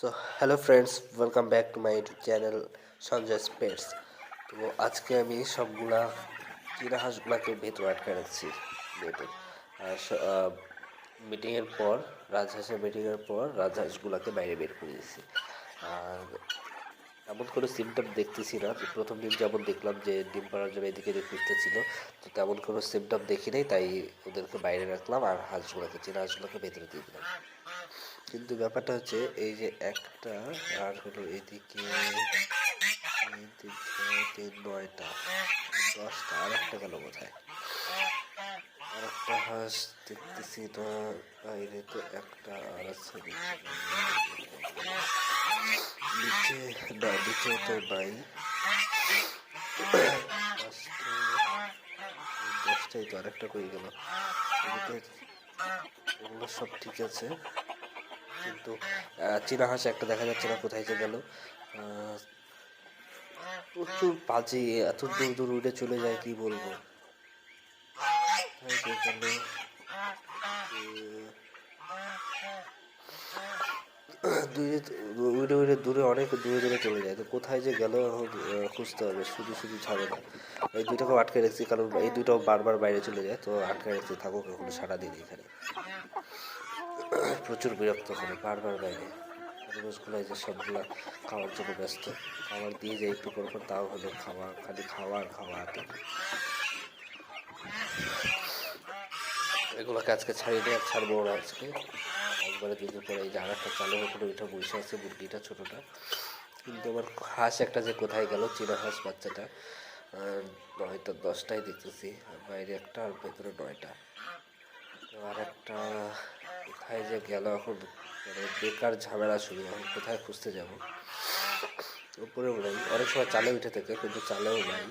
So hello friends welcome back to my YouTube channel Sanjay স্পেটস তো আজকে আমি সবগুলা চীনা হাঁসগুলাকে ভেতরে আটকে রাখছি আর মিটিংয়ের পর, রাজহাঁসের মিটিংয়ের পর রাজহাঁসগুলাকে বাইরে বের করে দিয়েছি। আর এমন কোনো সিমটম দেখতেছি না। প্রথম দিন যেমন দেখলাম যে ডিম পাড়ার জন্য এদিকে এদিকে খুঁজতেছিল তো তেমন কোনো সিমটম দেখি নাই, তাই ওদেরকে বাইরে রাখলাম আর হাঁসগুলোকে চীনা হাঁসগুলোকে ভেতরে দিয়ে দিলাম। কিন্তু ব্যাপারটা হচ্ছে এই যে একটা আর হলো এদিকে তিন নয়টা, দশটা, আর একটা গেল কোথায় আর একটা হাঁস দেখতেছি না, বাইরে তো একটা আর আছে নিচে, না, নিচে তো নাই। দশটাই তো আরেকটা কই গেল। এগুলো সব ঠিক আছে। কিন্তু চীনা হাঁস একটা দেখা যাচ্ছে না কোথায় যে গেল। প্রচুর বাজে এত দূর দূর উঠে চলে যায়, কি বলব? উড়ে উড়ে দূরে, অনেক দূরে দূরে চলে যায়। তো কোথায় যে গেল খুঁজতে হবে, শুধু শুধু ছাড়ে না। এই দুইটাকেও আটকে রাখছি, কারণ এই দুইটাও বারবার বাইরে চলে যায়, তো আটকে রাখছি থাকুক এখন সারা দিন এখানে। প্রচুর বিরক্ত করে বারবার বাইরে। পরিবেশগুলো যে সবগুলা খাওয়ার জন্য ব্যস্ত, খাবার দিয়ে যাই একটু পর তাও হলো খাওয়া, খালি খাওয়া আর খাওয়া এগুলোকে আজকে ছাড়িয়ে দিয়ে ছাড়বো না আজকে। একবারে দুদিন পরে এই একটা চালের উপরে উঠে বসে আছে, মুরগিটা, ছোটোটা। কিন্তু আমার হাঁস একটা যে কোথায় গেল, চীনা হাঁস বাচ্চাটা নয়টা দশটায় দেখতেছি বাইরে একটা আর ভেতরে নয়টা। আর একটা, কোথায় যে গেল এখন? মানে বেকার ঝামেলা শুরু, এখন কোথায় খুঁজতে যাব? উপরেও নাই। অনেক সময় চালে উঠে থাকে, কিন্তু চালেও নাই।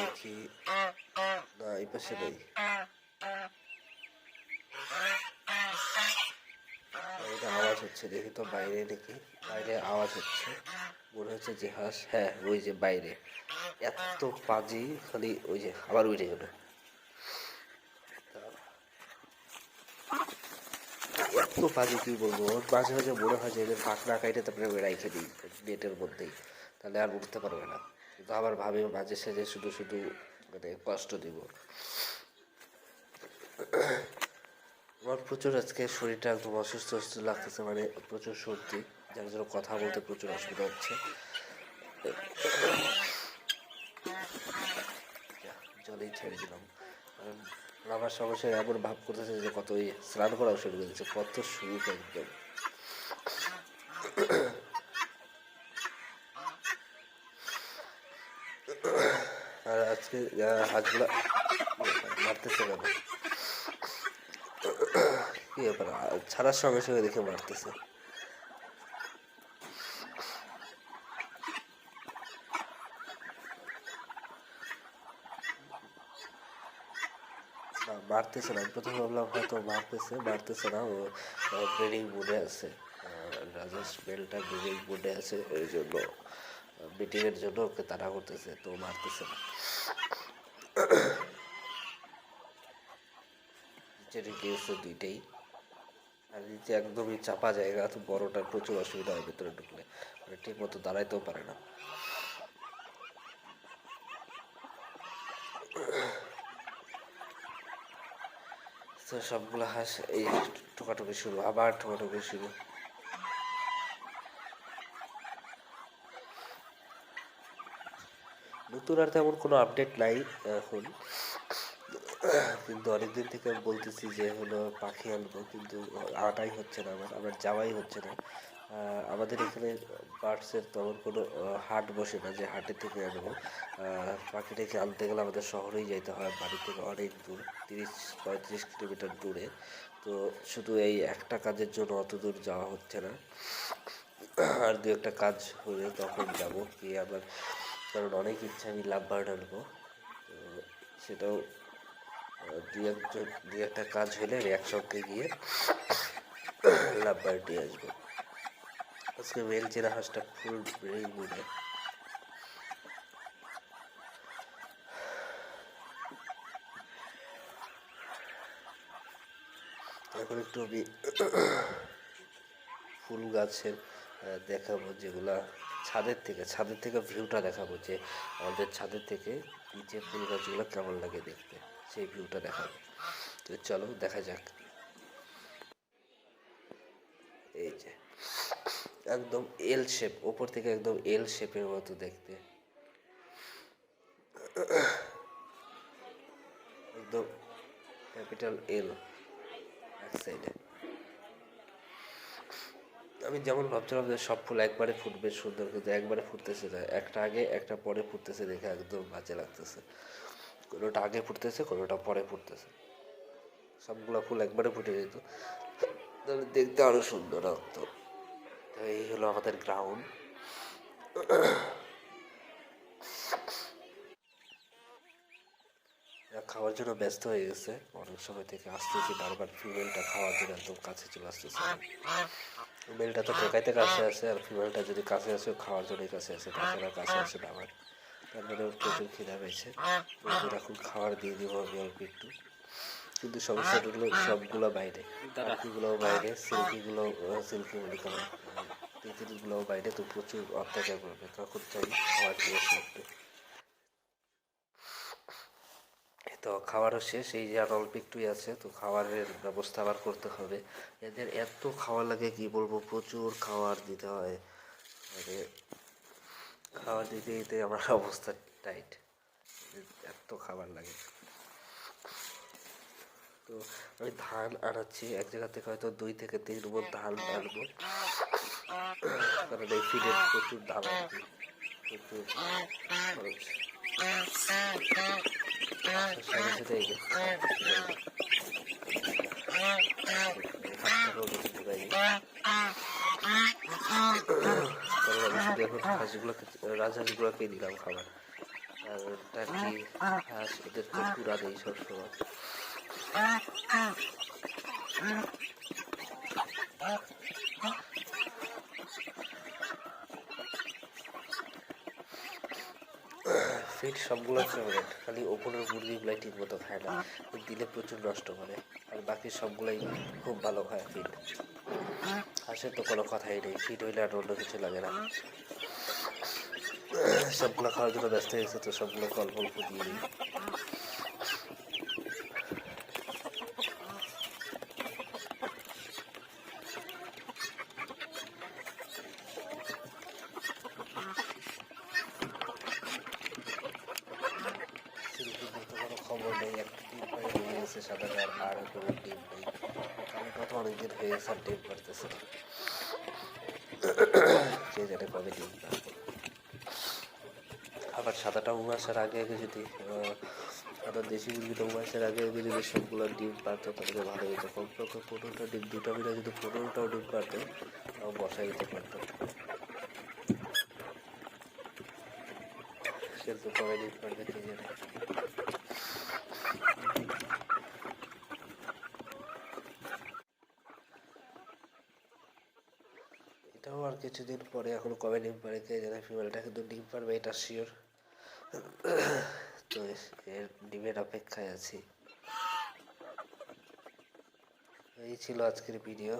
দেখি না, এই পাশে নেই। আওয়াজ হচ্ছে, দেখি তো বাইরে নাকি? বাইরে আওয়াজ হচ্ছে। মনে হচ্ছে যে হাঁস হ্যাঁ ওই যে বাইরে। এত পাজি, খালি ওই যে আবার উঠে গেল এত পাজি কি বলব মাঝে মাঝে মনে হয় যে এদের পাখনা কাইটে তারপরে ওই রাইখে দিই, নেটের মধ্যেই। তাহলে আর উঠতে পারবে না। কিন্তু আবার ভাবে, মাঝে সাঝে শুধু শুধু মানে কষ্ট দিব। আমার প্রচুর আজকে শরীরটা একদম অসুস্থ অসুস্থ লাগতেছে মানে প্রচুর সর্দি, যার জন্য কথা বলতে প্রচুর অসুবিধা হচ্ছে। জলেই ছেড়ে দিলাম। সমস্যা এমন ভাব করতেছে যে কত স্নান করাও শুরু কত একদম আর আজকে আহ, হাঁসগুলা মারতেছে কেন? কি ব্যাপার? ছাড়ার সঙ্গে সঙ্গে দেখে মারতেছে। মারতেছে না। প্রথমে ভাবলাম হয়তো মারতেছে মারতেছে না, ও ব্রিডিং মুডে আছে। রাজেশ বেলটা ব্রিডিং মুডে আছে, এই জন্য মিটিংয়ের জন্য ওকে তাড়া করতেছে, তো মারতেছে না। গিয়েছে দুইটাই। আর নিচে একদমই চাপা জায়গা, তো বড়টার প্রচুর অসুবিধা হয়, ভিতরে ঢুকলে। মানে ঠিক মতো দাঁড়াইতেও পারে না। তো সবগুলো হাঁস এই ঠোকাঠুকি শুরু, আবার ঠোকাঠুকি শুরু। নতুন আর তেমন কোনো আপডেট নাই এখন। কিন্তু অনেকদিন থেকে বলতেছি যে হলো পাখি আনব, কিন্তু আটাই হচ্ছে না আমার আমার যাওয়াই হচ্ছে না। আমাদের এখানে বার্ডসের তেমন কোনো হাট বসে না যে হাটের থেকে আনব। পাখিটাকে আনতে গেলে আমাদের শহরেই যাইতে হয়, বাড়ি থেকে অনেক দূর, তিরিশ, পঁয়ত্রিশ কিলোমিটার দূরে। তো শুধু এই একটা কাজের জন্য অত দূর যাওয়া হচ্ছে না। আর দু একটা কাজ হলে তখন যাব কি আবার, কারণ অনেক ইচ্ছা আমি লাভ বার্ড আনব। তো সেটাও দু একজন দুই একটা কাজ হলে আমি একসঙ্গে গিয়ে লাভ বার্ড নিয়ে আসব। আজকে চেনা হাঁসটা ফুল ব্রেইন মুডে এখন একটু আমি ফুল গাছের দেখাবো যেগুলা ছাদের থেকে ছাদের থেকে ভিউটা দেখাবো যে আমাদের ছাদের থেকে নিচে ফুল গাছগুলো কেমন লাগে দেখতে, সেই ভিউটা দেখাবো। তো চলো দেখা যাক। এই যে। একদম এল শেপ ওপর থেকে একদম এল শেপের মতো দেখতে। একদম ক্যাপিটাল এল এক সাইডে আমি যেমন ভাবছিলাম যে সব ফুল একবারে ফুটবে সুন্দর, কিন্তু একবারে ফুটতেছে না। একটা আগে, একটা পরে ফুটতেছে দেখে একদম বাজে লাগতেছে। কোনোটা আগে ফুটতেছে, কোনোটা পরে ফুটতেছে। সবগুলো ফুল একবারে ফুটে যেত। তাহলে দেখতে আরও সুন্দর লাগতো। এই হলো আমাদের গ্রাউন্ড খাওয়ার জন্য ব্যস্ত হয়ে গেছে। অনেক সময় থেকে আসতেছি বারবার ফিমেলটা খাওয়ার জন্য একদম কাছে চলে আসতেছে। মেলটা তো ঠেকাইতে কাছে আসে আর ফিমেলটা যদি কাছে আসে খাওয়ার জন্যই কাছে আসে তাছাড়া কাছে আসে না আমার। তার মানে প্রচুর খিদা পেয়েছে। এখন খাবার দিয়ে দিব আমি অল্প একটু। কিন্তু সমস্যাটা হলো সবগুলো বাইরে। পাখিগুলোও বাইরে সিল্কিগুলো সিল্কি বলি কারণ তিতিরগুলোও বাইরে তো প্রচুর অত্যাচার করবে, তখন চাই খাবার দিয়ে আসি একটু তো খাওয়ারও শেষ, এই যে আর অল্প একটুই আছে, তো খাবারের ব্যবস্থা আবার করতে হবে। এদের এত খাওয়া লাগে, কি বলব, প্রচুর খাবার দিতে হয়। খাবার দিতে দিতে আমার অবস্থা টাইট। এত খাবার লাগে। তো আমি ধান আনাচ্ছি, এক জায়গা থেকে হয়তো দুই থেকে তিন মন ধান আনব। কারণ এই ফিডের প্রচুর দাম কি প্রচুর খরচ। সাথে সাথে এই যে হাতটাকেও বেশি ঢুকাই দিই। কারণ আমি শুধু এখন হাঁসগুলোকে রাজহাঁসগুলোকেই দিলাম খাবার। আর টার্কি হাঁস ওদেরকে পুরা দেই সবসময়। ফিট সবগুলো ফেভারেট খালি ওপরের মুরগিগুলাই ঠিক মতো খায় না। দিলে প্রচুর নষ্ট করে, আর বাকি সবগুলাই খুব ভালো খায় ফিট হাঁসের তো কোনো কথাই নেই ফিট হইলে আর অন্য কিছু লাগে না। সবগুলো খাওয়ার জন্য ব্যস্ত হয়েছে তো সবগুলো অল্প দিয়ে দিই সিল্কির তো নেই একটা গেছে সাদাটা আর কোনো ডিম নেই কালটা তো অনেকদিন হয়ে গেছে আর ডিম পারতেছে না কে জানে কবে পারবে আবার সাদাটা উমাসের আগে আগে যদি সাদা দেশি মুরগিটা উমাসের আগে আগে যদি সবগুলো ডিম পারতো, তাহলে ভালো হতো। কমপক্ষে পনেরোটা ডিম, দুটা মিলে যদি পনেরোটাও ডিম পারতো, তাও বসাই দিতে পারতো। তো কবে ডিম পারবে কে এটাও আর কিছুদিন পরে এখন কবে ডিম পারে কে জানে ফিমেলটা কিন্তু ডিম পারবে এটা শিওর তো এর ডিমের অপেক্ষায় আছি। এই ছিল আজকের ভিডিও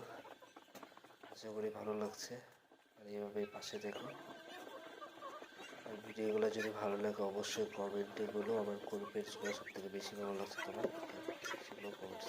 আশা করি ভালো লাগছে। আর এইভাবে পাশে দেখো। আর ভিডিওগুলো যদি ভালো লাগে, অবশ্যই কমেন্টে বলো। আমার কোন পেজগুলো সব থেকে বেশি ভালো লাগছে তোমার, সেগুলো কমেন্টস